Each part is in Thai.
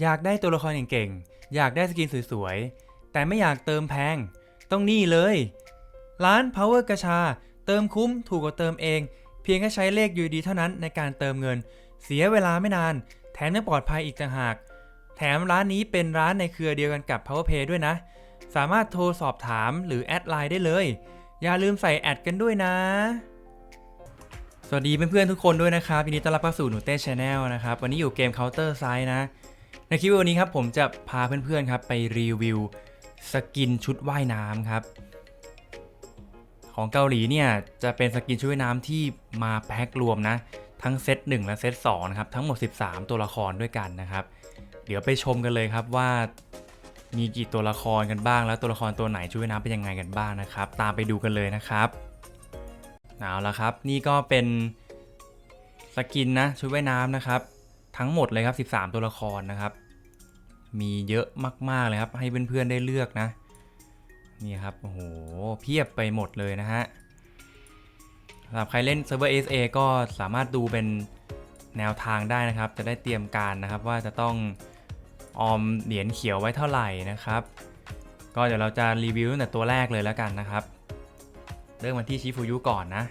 อยากได้ตัวละครเก่งๆ อยากได้สกินสวยๆ แต่ไม่อยากเติมแพง ต้องนี่เลย ร้าน Power กระชา เติมคุ้มถูกกว่าเติมเอง เพียงแค่ใช้เลข UD เท่านั้นในการเติมเงิน เสียเวลาไม่นาน แถมยังปลอดภัยอีกต่างหาก แถมร้านนี้เป็นร้านในเครือเดียวกันกับ PowerPay ด้วยนะ สามารถโทรสอบถามหรือแอดไลน์ได้เลย อย่าลืมใส่แอดกันด้วยนะสวัสดีเพื่อนๆทุกคนด้วยนะครับยินดีต้อนรับเข้าสู่หนูเต้ชาแนลนะครับ วันนี้อยู่เกม Counter Side นะ ในคลิปวันนี้ครับผมจะพาเพื่อนๆครับไปรีวิวสกินชุดว่ายน้ำครับของเกาหลีเนี่ยจะเป็นสกินชุดว่ายน้ำที่มาแพ็ครวมนะทั้งเซต1และเซต2นะครับทั้งหมด 13 ตัวละครด้วยกันนะครับ เดี๋ยวไปชมกันเลยครับว่ามีกี่ตัวละครกันบ้าง แล้วตัวละครตัวไหนชุดว่ายน้ำเป็นยังไงกันบ้างนะครับ ตามไปดูกันเลยนะครับเอาละครับนี่ก็เป็นสกินนะชุดว่ายน้ำนะครับทั้งหมดเลยครับ 13 ตัวละครนะครับ มีเยอะมากๆเลยครับ ให้เพื่อนๆได้เลือกนะ นี่ครับ โอ้โห เพียบไปหมดเลยนะฮะสำหรับใครเล่นเซิร์ฟเวอร์ SA ก็สามารถดูเป็นแนวทางได้นะครับ จะได้เตรียมการนะครับว่าจะต้องออมเหรียญเขียวไว้เท่าไหร่นะครับ ก็เดี๋ยวเราจะรีวิวตั้งแต่ตัวแรกเลยแล้วกันนะครับ เริ่มมาที่ชิฟูยุก่อนนะ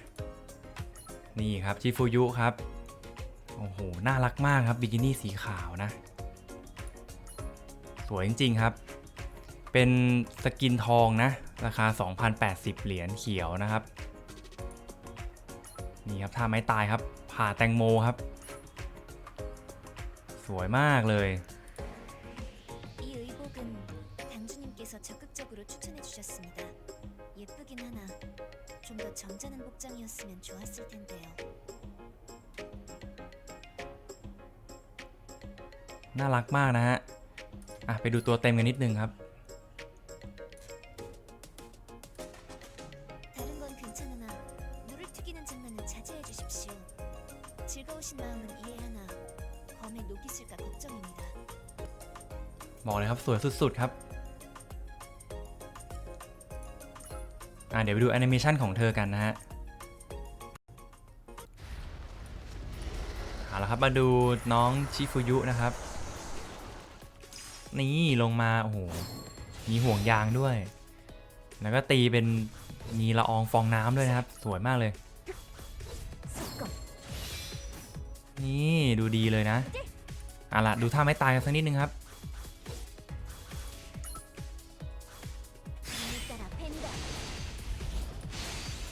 นี่ครับชิฟูยุครับ โอ้โห น่ารักมากครับบิกินี่สีขาวนะ วยจริง ๆ ครับ เป็นสกินทองนะ ราคา 2,080 เหรียญเขียวนะครับ นี่ครับท่าไม้ตายครับ ผ่าแตงโมครับ สวยมากเลย 이 의복은 당주님께서 적극적으로 추천해 주셨습니다. 예쁘긴 하나 좀 더 점잖은 복장이었으면 좋았을 텐데요. น่ารักมากนะฮะ ะไปดูตัวเต็มกันนิดนึงครับ บอกเลยครับสวยสุดๆ ครับอะเดี๋ยวไปดูแอนิเมชันของเธอกันนะฮะเอาละครับมาดูน้องชิฟุยุนะครับ นี่ลงมาโอ้โหมีห่วงยางด้วย แล้วก็ตีเป็นมีละอองฟองน้ำด้วยนะครับ สวยมากเลย นี่ดูดีเลยนะเอาล่ะดูท่าไม่ตายกันสักนิดนึงครับ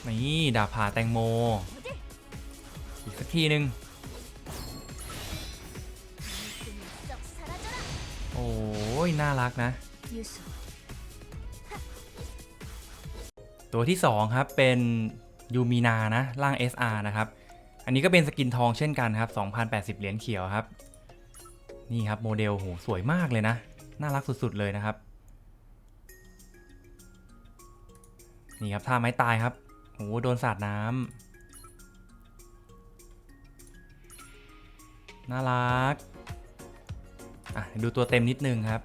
นี่ดาผ่าแตงโม อีกสักทีนึง อ้ยน่ารักนะ ตัวที่ 2 ครับ เป็นยูมีนานะ ร่าง SR นะครับ อันนี้ก็เป็นสกินทองเช่นกันครับ 2,080 เหรียญเขียวครับ นี่ครับโมเดลโหสวยมากเลยนะ น่ารักสุดๆเลยนะครับ นี่ครับท่าไม้ตายครับโหโดนสาดน้ำน่ารัก อ่ะ ดูตัวเต็มนิดนึงครับ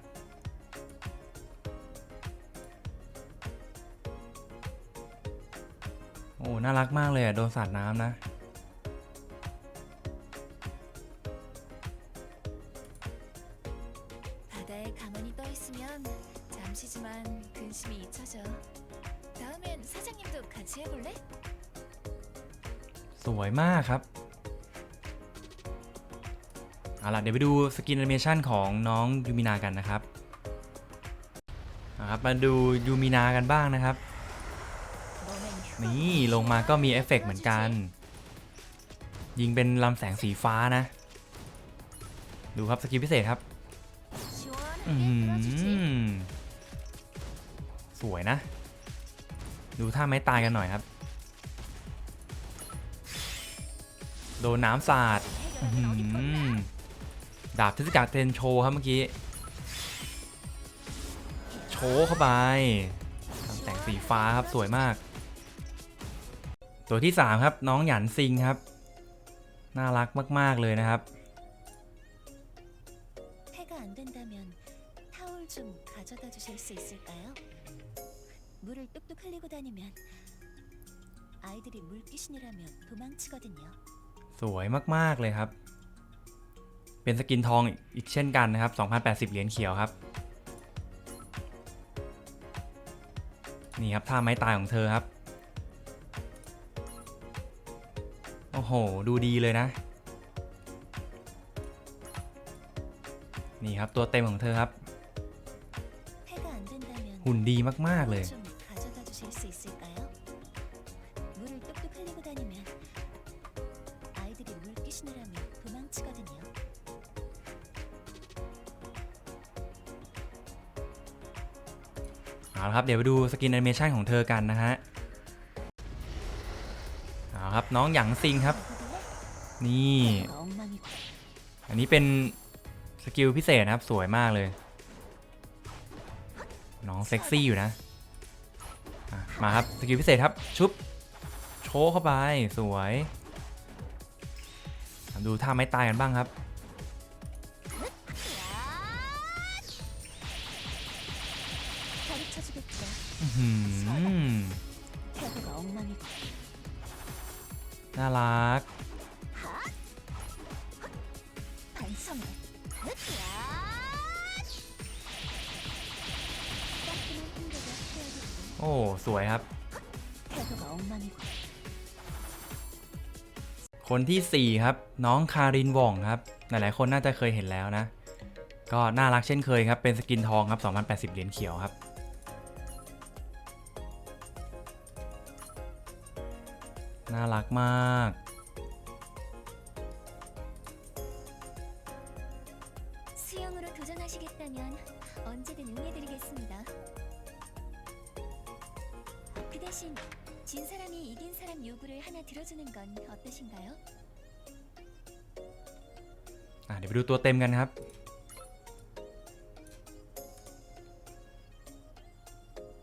โอ้ น่ารักมากเลยอ่ะ โดนสาดน้ำนะ 바다에 가만히 떠 있으면 잠시지만 근심이 잊혀져. 다음엔 사장님도 같이 해볼래? สวยมากครับ เอาล่ะเดี๋ยวไปดูสกินแอนิเมชันของน้องยูมินากันนะครับครับมาดูยูมินากันบ้างนะครับ นี่ลงมาก็มีเอฟเฟกเหมือนกัน ยิงเป็นลำแสงสีฟ้านะ ดูครับสกินพิเศษครับสวยนะ ดูท่าไม้ตายกันหน่อยครับ โดนน้ำสาด ดาบเทศกาลเทนโชครับเมื่อกี้ โชเข้าไปแต่งสีฟ้าครับสวยมาก ตัวที่ 3 ครับ น้องหยันซิงครับ น่ารักมาก ๆ เลยนะครับ สวยมาก ๆ เลยครับ เป็นสกินทองอีกเช่นกันนะครับ 2080 เหรียญเขียวครับ นี่ครับท่าไม้ตายของเธอครับ โอ้โห ดูดีเลยนะ นี่ครับตัวเต็มของเธอครับ หุ่นดีมาก ๆ เลย เาครับเดี๋ยวไปดูสกินแอนิเมชันของเธอกันนะฮะเอาครับน้องหยางซิงครับ นี่อันนี้เป็นสกิลพิเศษนะครับสวยมากเลย น้องเซ็กซี่อยู่นะมาครับสกิลพิเศษครับชุบโชว์เข้าไปสวย ดูท่าไม้ตายกันบ้างครับ โอ้สวยครับ คนที่ 4 ครับ น้องคารินว่องครับ หลายๆ คนน่าจะเคยเห็นแล้วนะ ก็น่ารักเช่นเคยครับ เป็นสกินทองครับ2080 เหรียญเขียวครับน่ารักมาก ดี๋ยวไปดูตัวเต็มกันครับ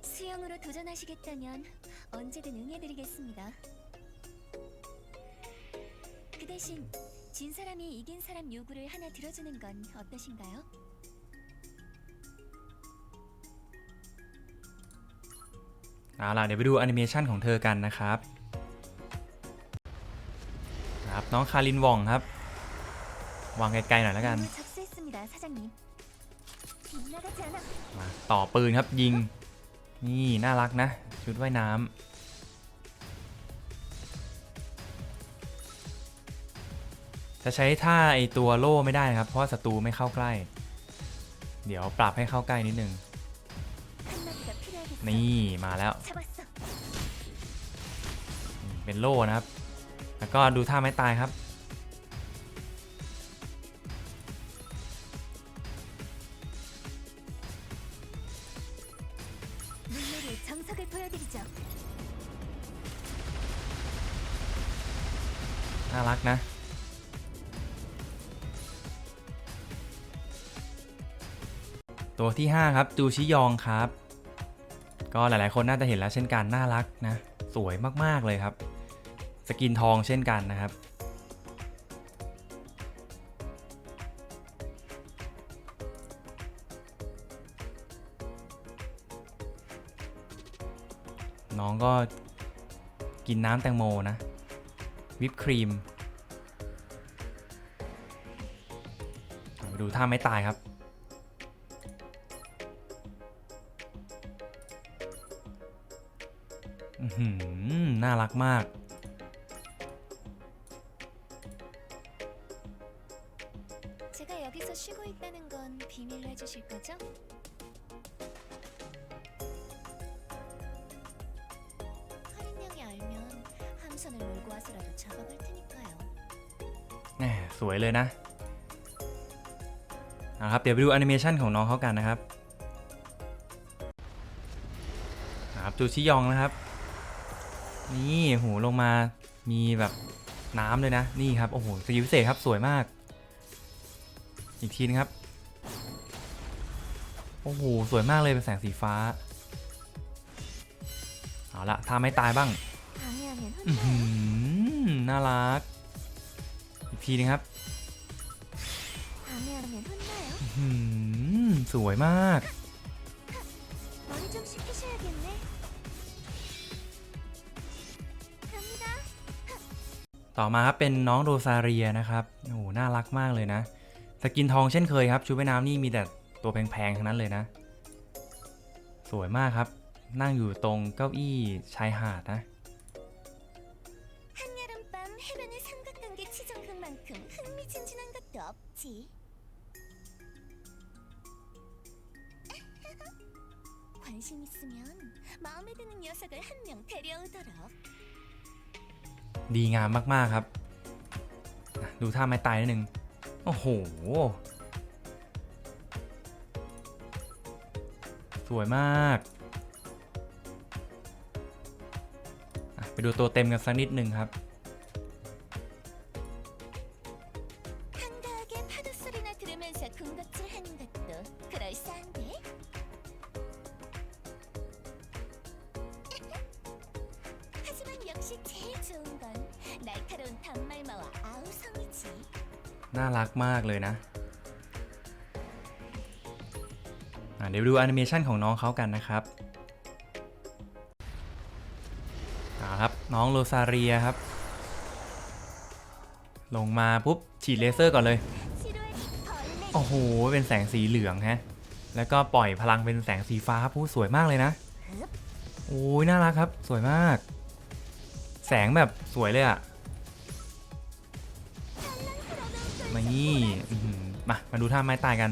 수영으로 도전하시겠다면 언제든 응해드리겠습니다. 그 대신 진 사람이 이긴 사람 요구를 하나 들어주는 건 어떠신가요? เอาล่ะ เดี๋ยวไปดูแอนิเมชันของเธอกันนะครับครับน้องคารินว่องครับ วางไกลๆหน่อยแล้วกัน มาต่อปืนครับยิง นี่น่ารักนะ ชุดว่ายน้ำจะใช้ท่าไอตัวโล่ไม่ได้นะครับ เพราะศัตรูไม่เข้าใกล้ เดี๋ยวปรับให้เข้าใกล้นิดนึง นี่มาแล้ว เป็นโล่นะครับ แล้วก็ดูท่าไม่ตายครับ ตัวที่ 5 ครับจูชิยองครับ ก็หลายๆ คนน่าจะเห็นแล้วเช่นกันน่ารักนะ สวยมากๆเลยครับ สกินทองเช่นกันนะครับ น้องก็กินน้ำแตงโมนะ วิปครีมมาดูท่าไม่ตายครับ น่ารักมาก 제가 여기서 쉬고 있다는 건 비밀로 해주실 거죠? 할인 양이 알면 함선을 몰고 와서라도 잡아갈 테니까요. แหมสวยเลยนะเอาครับ เดี๋ยวไปดูแอนิเมชันของน้องเขากันนะครับครับจูชิยองนะครับ นี่โหลงมามีแบบน้ำเลยนะ นี่ครับ โอ้โหสกิลพิเศษครับสวยมาก อีกทีนะครับ โอ้โห สวยมากเลยเป็นแสงสีฟ้า เอาละถ้าไม่ตายบ้างน่ารัก อีกทีนึงครับสวยมาก ต่อมาครับเป็นน้องโรซาเรียนะครับ โอ้โห น่ารักมากเลยนะ สกินทองเช่นเคยครับ ชุดว่ายน้ำนี่มีแต่ตัวแพงๆทั้งนั้นเลยนะ สวยมากครับ นั่งอยู่ตรงเก้าอี้ชายหาดนะ 한여름밤 해변의 삼각관계 치정극만큼 흥미진진한 것도 없지. 관심 있으면 마음에 드는 녀석을 한 명 데려오도록. ดีงามมากๆครับ ดูท่าไม้ตายนิดนึง โอ้โห สวยมาก ไปดูตัวเต็มกันสักนิดหนึ่งครับ มาก ๆ เลยนะเดี๋ยวดูแอนิเมชันของน้องเขากันนะครับครับ น้องโรซาเรียครับ ลงมาปุ๊บ ฉีดเลเซอร์ก่อนเลย โอ้โห เป็นแสงสีเหลืองฮะ แล้วก็ปล่อยพลังเป็นแสงสีฟ้าผู้สวยมากเลยนะ โอ้ยน่ารักครับ สวยมาก แสงแบบสวยเลยอะี่มามาดูท่าไม้ตายกัน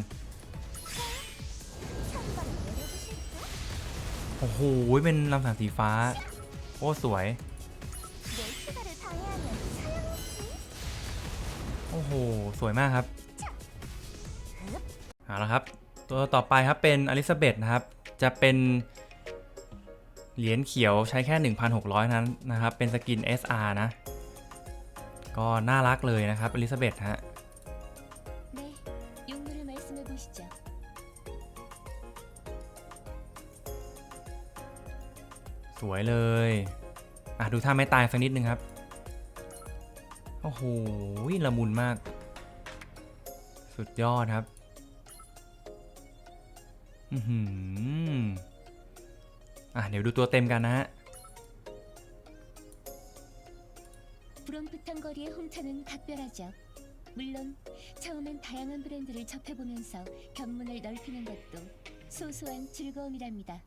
โอ้โห เป็นลำแสงสีฟ้า โอ้สวย โอ้โห สวยมากครับ เอาละครับ ตัวต่อไปครับเป็นอลิซาเบธนะครับ จะเป็นเหรียญเขียวใช้แค่ 1,600 นั้นนะครับ เป็นสกิน SR นะ ก็น่ารักเลยนะครับอลิซาเบธฮะ สวยเลยอ่ะดูท่าไม่ตายสักนิดนึงครับ โอ้โห ละมุนมาก สุดยอดครับ อือหืออ่ะเดี๋ยวดูตัวเต็มกันนะฮะ 부렁풋한 거리의 홈타는 각별하죠. 물론 처음엔 다양한 브랜드를 접해보면서 견문을 넓히는 것도 소소한 즐거움이랍니다.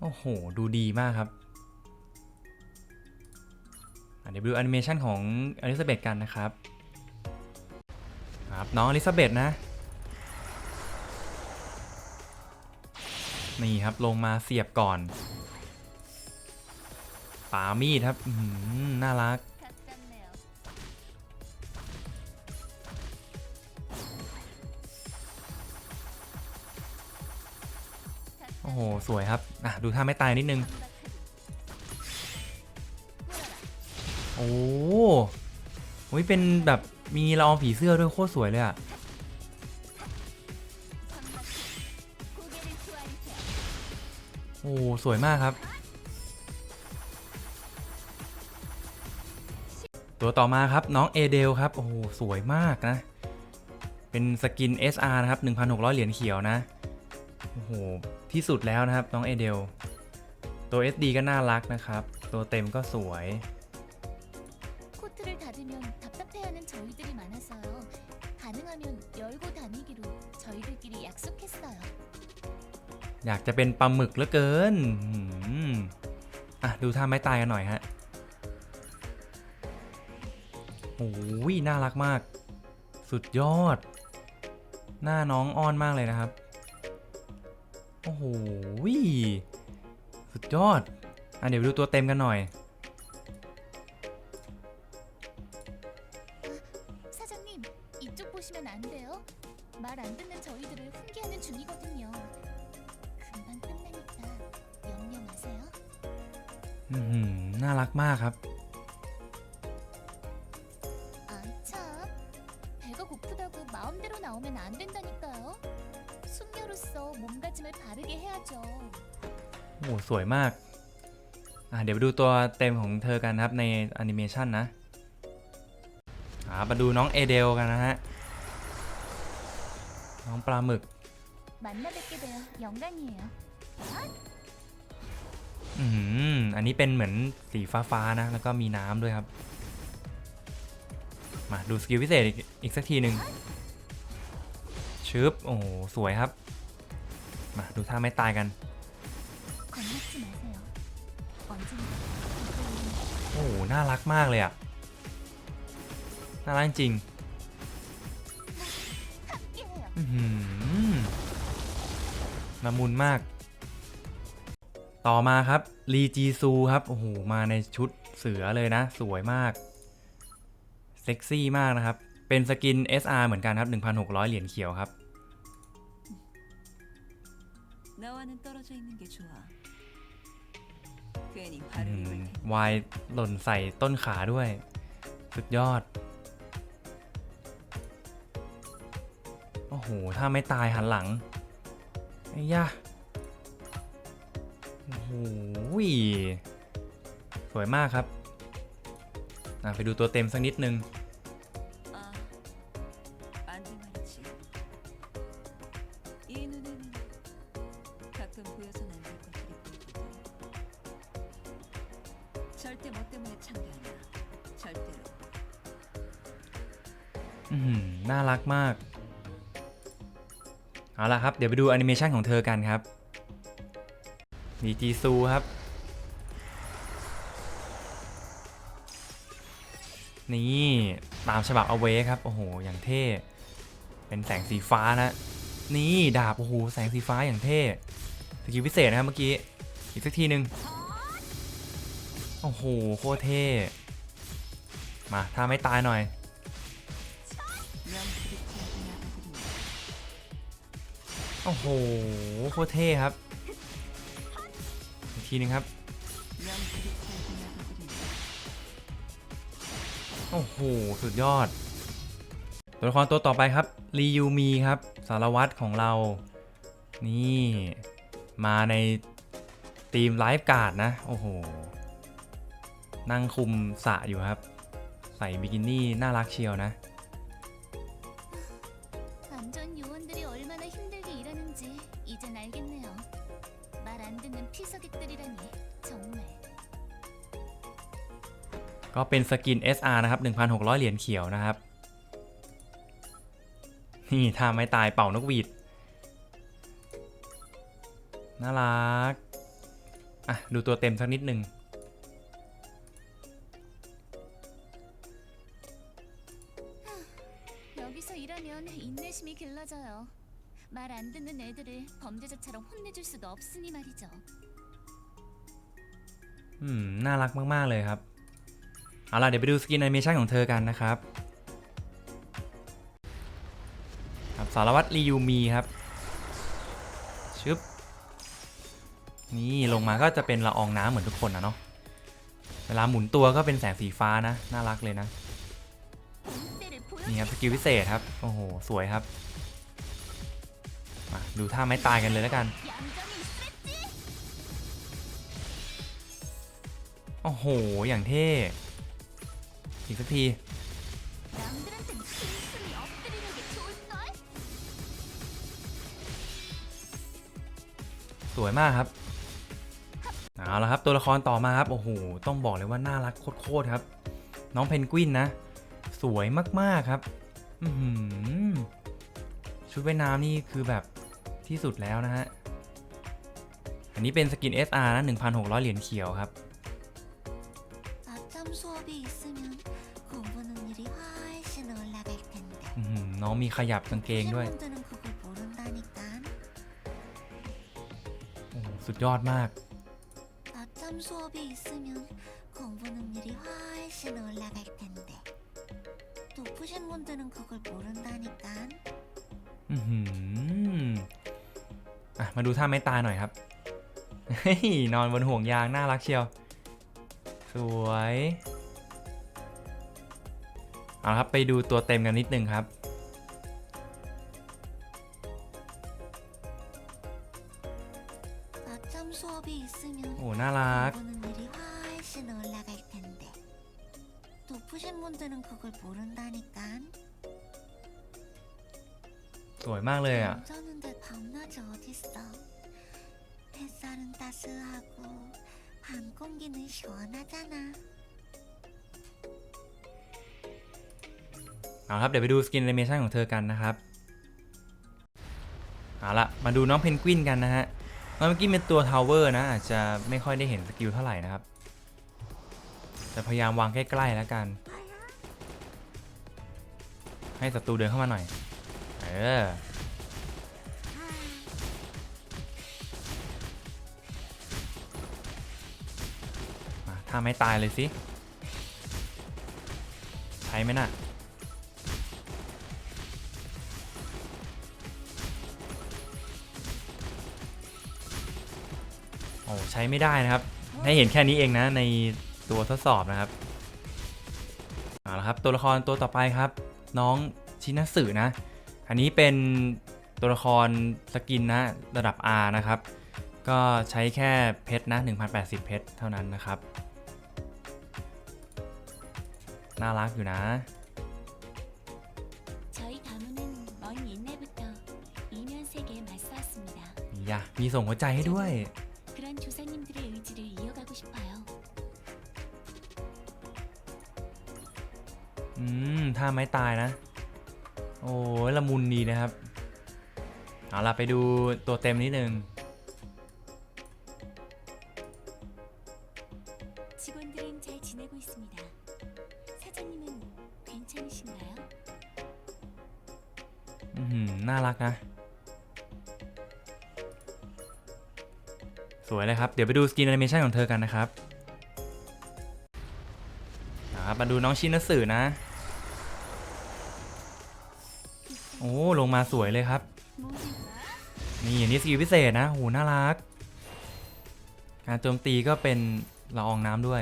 โอ้โห ดูดีมากครับเดี๋ยวดูแอนิเมชันของอลิซาเบธกันนะครับ ครับ น้องอลิซาเบธนะ นี่ครับลงมาเสียบก่อนป่ามีดครับน่ารัก สวยครับอะดูท่าไม่ตายนิดนึง โอ้โหเป็นแบบมีละอองผีเสื้อด้วยโคตรสวยเลยอะโอ้สวยมากครับ ตัวต่อมาครับน้องเอเดลครับ โอ้สวยมากนะ เป็นสกิน SR นะครับ 1,600 เหรียญเขียวนะ โอ้โห ที่สุดแล้วนะครับ น้องเอเดล ตัว SD ก็น่ารักนะครับ ตัวเต็มก็สวย 코트를 닫으면 답답해하는 저희들이 많아서요. 가능하면 열고 다니기로 저희들끼리 약속했어요. อยากจะเป็นปลาหมึกเหลือเกินอืมอ่ะ ดูท่าไม้ตายกันหน่อยฮะ โอ้ยน่ารักมาก สุดยอด หน้าน้องอ้อนมากเลยนะครับ โอ้โหสุดยอด อ่ะ เดี๋ยวดูตัวเต็มกันหน่อย 사장님, 이쪽 보시면 안 돼요. 말 안 듣는 저희들을 훈계하는 중이거든요. 금방 끝나니까 명령하세요. อื้อหือน่ารักมากครับ โอ้สวยมาก อ่าเดี๋ยวไปดูตัวเต็มของเธอกันนะครับในแอนิเมชันนะ อ่ามาดูน้องเอเดลกันนะฮะ น้องปลาหมึก อืมอันนี้เป็นเหมือนสีฟ้าๆนะ แล้วก็มีน้ำด้วยครับ มาดูสกิลพิเศษอีกสักทีหนึ่งชึบ โอ้สวยครับ มาดูท่าไม่ตายกัน โอ้น่ารักมากเลยอะ น่ารักจริงมะมุนมาก ต่อมาครับลีจีซูครับ โอ้โห มาในชุดเสือเลยนะ สวยมาก เซ็กซี่มากนะครับ เป็นสกิน SR เหมือนกันครับ 1,600 เหรียญเขียวครับ วายหล่นใส่ต้นขาด้วย สุดยอด โอ้โห ถ้าไม่ตายหันหลัง ไอ้ย่าโอ้โหสวยมากครับ ไปดูตัวเต็มสักนิดนึง เดี๋ยวไปดูแอนิเมชันของเธอกันครับมีจีซูครับ นี่ตามฉบับเอาเวครับ โอ้โห อย่างเท่ เป็นแสงสีฟ้านะ นี่ดาบ โอ้โห แสงสีฟ้าอย่างเท่สกิลพิเศษนะครับเมื่อกี้ อีกสักทีหนึ่งโอ้โห โคตรเท่ มา ถ้าไม่ตายหน่อย โอ้โหโคตรเท่ครับ อีกทีนึงครับ โอ้โห สุดยอด ตัวละครตัวต่อไปครับรียูมีครับ สารวัตรของเรา นี่ มาในทีมไลฟ์การ์ดนะ โอ้โห นั่งคุมสะอยู่ครับ ใส่บิกินี่น่ารักเชียวนะ ก็เป็นสกิน SR นะครับ 1,600 เหรียญเขียวนะครับ นี่ถ้าไม่ตายเป่านกหวีด น่ารัก อ่ะ ดูตัวเต็มสักนิดหนึ่ง 여기서 일하면 인내심이 길러져요. 말 안 듣는 애들을 범죄자처럼 혼내줄 수도 없으니 말이죠. อืม น่ารักมาก ๆ เลยครับ เอาล่ะเดี๋ยวไปดูสกินแอนิเมชันของเธอกันนะครับครับสารวัตรรียูมีครับชึบนี่ลงมาก็จะเป็นละอองน้ำเหมือนทุกคนนะเนาะเวลาหมุนตัวก็เป็นแสงสีฟ้านะ น่ารักเลยนะ นี่ครับสกิลพิเศษครับ โอ้โห สวยครับมาดูท่าไม้ตายกันเลยแล้วกัน โอ้โห อย่างเท่ อีกสักทีสวยมากครับเอาละครับตัวละครต่อมาครับโอ้โหต้องบอกเลยว่าน่ารักโคตรครับ น้องเพนกวินนะ สวยมากๆครับชุดว่ายน้ำนี่คือแบบที่สุดแล้วนะฮะ อันนี้เป็นสกิน SR นะ 1,600 เหรียญเขียวครับ อื้อหือน้องมีขยับกางเกงด้วย 분들은 그걸 모른다니까. โอ้โหสุดยอดมาก 낮잠 수업이 있으면 공부는 일이 훨씬 올라갈 텐데. 높으신 분들은 그걸 모른다니까. อือหืออ่ะ มาดูท่าไม้ตายหน่อยครับ เฮ้ย นอนบนห่วงยาง น่ารักเชียว สวย เอาละครับ ไปดูตัวเต็มกันนิดนึงครับ มากเลยอ่ะ 잠자는데 밤낮이 어딨어. 햇살은 따스하고 밤 공기는 시원하잖아. เอาครับ เดี๋ยวไปดูสกินแอนิเมชันของเธอกันนะครับ เอาละมาดูน้องเพนกวินกันนะฮะ น้องเพนกวินเป็นตัวทาวเวอร์นะ อาจจะไม่ค่อยได้เห็นสกิลเท่าไหร่นะครับ แต่พยายามวางใกล้ๆแล้วกัน ให้ศัตรูเดินเข้ามาหน่อย เออ ถ้าไม่ตายเลยสิใช้ไหมน่ะโอ้ใช้ไม่ได้นะครับ ให้เห็นแค่นี้เองนะในตัวทดสอบนะครับเอาละครับตัวละครตัวต่อไปครับ น้องชินัสึนะ อันนี้เป็นตัวละครสกินนะระดับ R นะครับ ก็ใช้แค่เพชรนะ 1080 เพชรเท่านั้นนะครับ น่ารักอยู่นะ 저희 가문은 먼 옛날부터 이면 세계에 맞서왔습니다. อย่ามีส่งหัวใจให้ด้วย 그런 조상님들의 의지를 이어가고 싶어요. อืมถ้าไม่ตายนะ โอ้ยละมุนดีนะครับ เอาล่ะไปดูตัวเต็มนิดนึง 직원들은 잘 지내고 있습니다. 사장님은 괜찮으신가요? อือหือน่ารักนะ สวยเลยครับ เดี๋ยวไปดูสกินแอนิเมชันของเธอกันนะครับนะครับ มาดูน้องชินัสึนะ โอ้ ลงมาสวยเลยครับ 모두 นี่อันนี้สกิลพิเศษนะโหน่ารัก การโจมตีก็เป็นละอองน้ำด้วย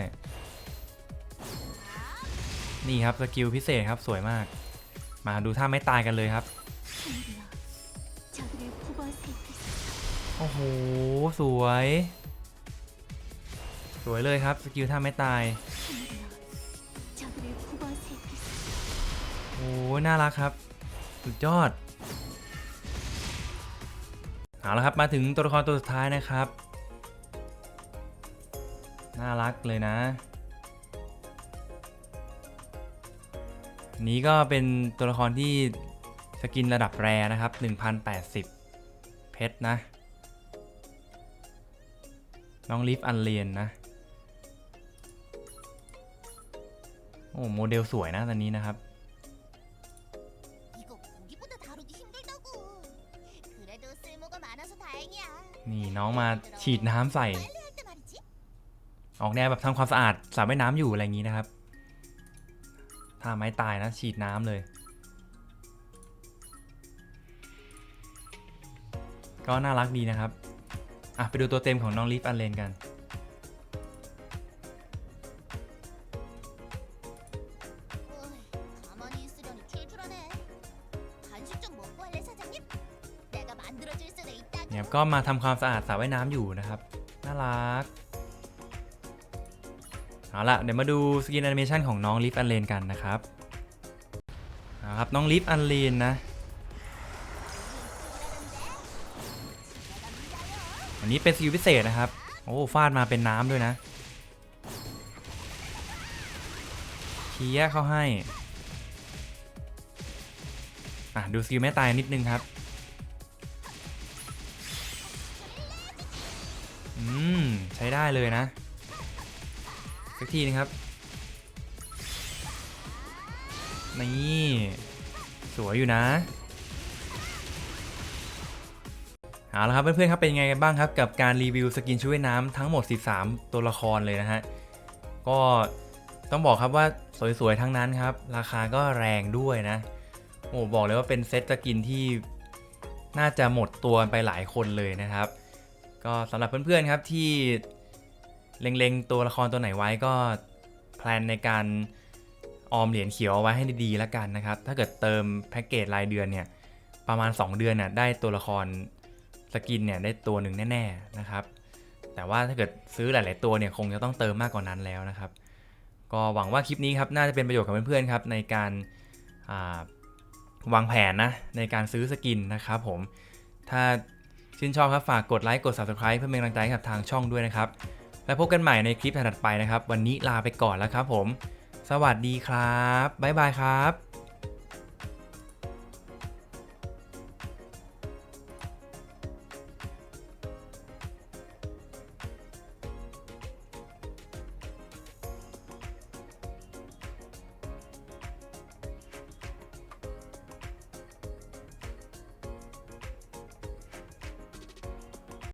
นี่ครับสกิลพิเศษครับสวยมาก มาดูท่าไม่ตายกันเลยครับ โอ้โห สวย สวยเลยครับสกิลท่าไม่ตาย โอ้น่ารักครับ สุดยอด เอาละครับมาถึงตัวละครตัวสุดท้ายนะครับ น่ารักเลยนะ นี้ก็เป็นตัวละครที่สกินระดับแรนะครับ 1080 เพชรนะ น้องลิฟอันเลียนนะ โอ้โมเดลสวยนะตอนนี้นะครับ นี่น้องมาฉีดน้ำใส่ ออกแนวแบบทำความสะอาดสระว่ายน้ำอยู่อะไรอย่างนี้นะครับ ฆ่าไม้ตายนะ ฉีดน้ำเลย ก็น่ารักดีนะครับ อะ ไปดูตัวเต็มของน้องลิฟอันเลนกันเนี่ยก็มาทำความสะอาดสระว่ายน้ำอยู่นะครับ น่ารัก เอาละเดี๋ยวมาดูสกินแอนิเมชันของน้องลิฟอันเลนกันนะครับเอาครับน้องลิฟอันเลนนะอันนี้เป็นสกิลพิเศษนะครับ โอ้ฟาดมาเป็นน้ำด้วยนะเคียเข้าให้อะดูสกิลแม่ตายนิดนึงครับอืมใช้ได้เลยนะ สักทีนึงครับ นี่ สวยอยู่นะเอาละครับเพื่อนๆครับเป็นยังไงกันบ้างครับ กับการรีวิวสกินช่วยน้ำทั้งหมด 13 ตัวละครเลยนะฮะ ก็ต้องบอกครับว่าสวยๆทั้งนั้นครับ ราคาก็แรงด้วยนะ โอ้บอกเลยว่าเป็นเซตสกินที่น่าจะหมดตัวไปหลายคนเลยนะครับ ก็สำหรับเพื่อนๆครับที่ เล็งๆ ตัวละครตัวไหนไว้ก็แพลนในการออมเหรียญเขียวเอาไว้ให้ดีๆแล้วกันนะครับ ถ้าเกิดเติมแพ็กเกจรายเดือนเนี่ยประมาณ 2 เดือนน่ะได้ตัวละครสกินเนี่ยได้ตัวหนึ่งแน่ๆนะครับ แต่ว่าถ้าเกิดซื้อหลาย ๆ ตัวเนี่ยคงจะต้องเติมมากกว่านั้นแล้วนะครับ ก็หวังว่าคลิปนี้ครับน่าจะเป็นประโยชน์กับเพื่อนๆครับในการาวางแผนนะในการซื้อสกินนะครับผม ถ้าชื่นชอบครับฝากกดไลค์กด subscribe เพื่อเป็นกำลังใจให้กับทางช่องด้วยนะครับ แล้วพบกันใหม่ในคลิปถัดไปนะครับ วันนี้ลาไปก่อนแล้วครับผม สวัสดีครับ บ๊ายบายครับ